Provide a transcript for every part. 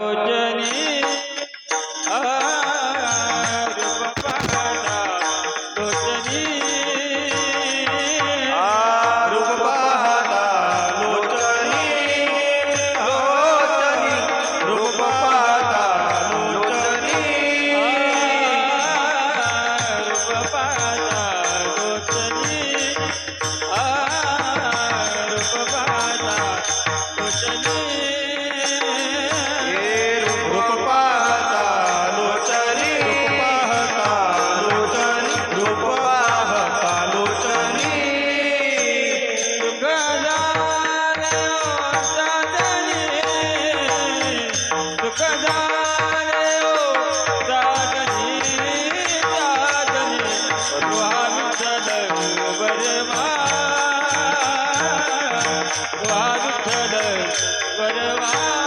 জনী પાછળ કરવા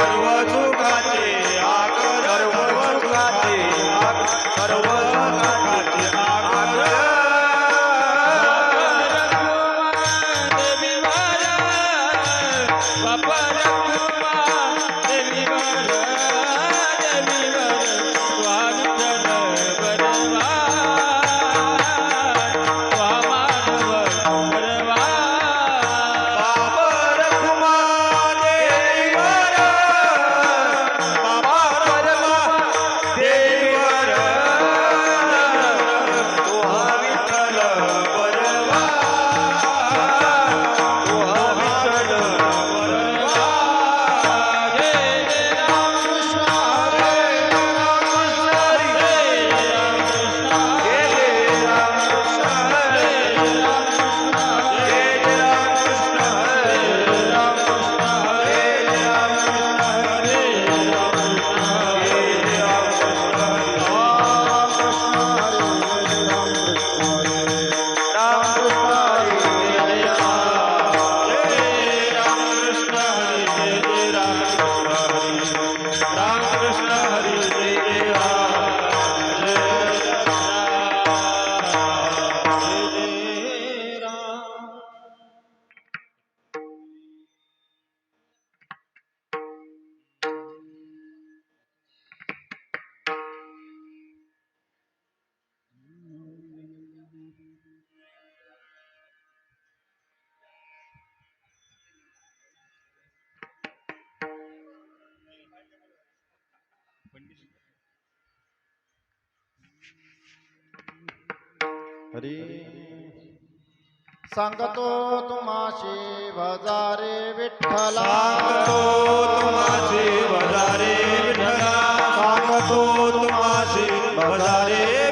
I was हरी। सांगतो तुम्हाशी बजारे विठ्ठला। तुम्हाशी बजारे विठ्ठला। सांगतो तुम्हाशी बजारे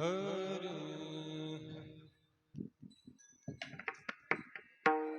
Oh.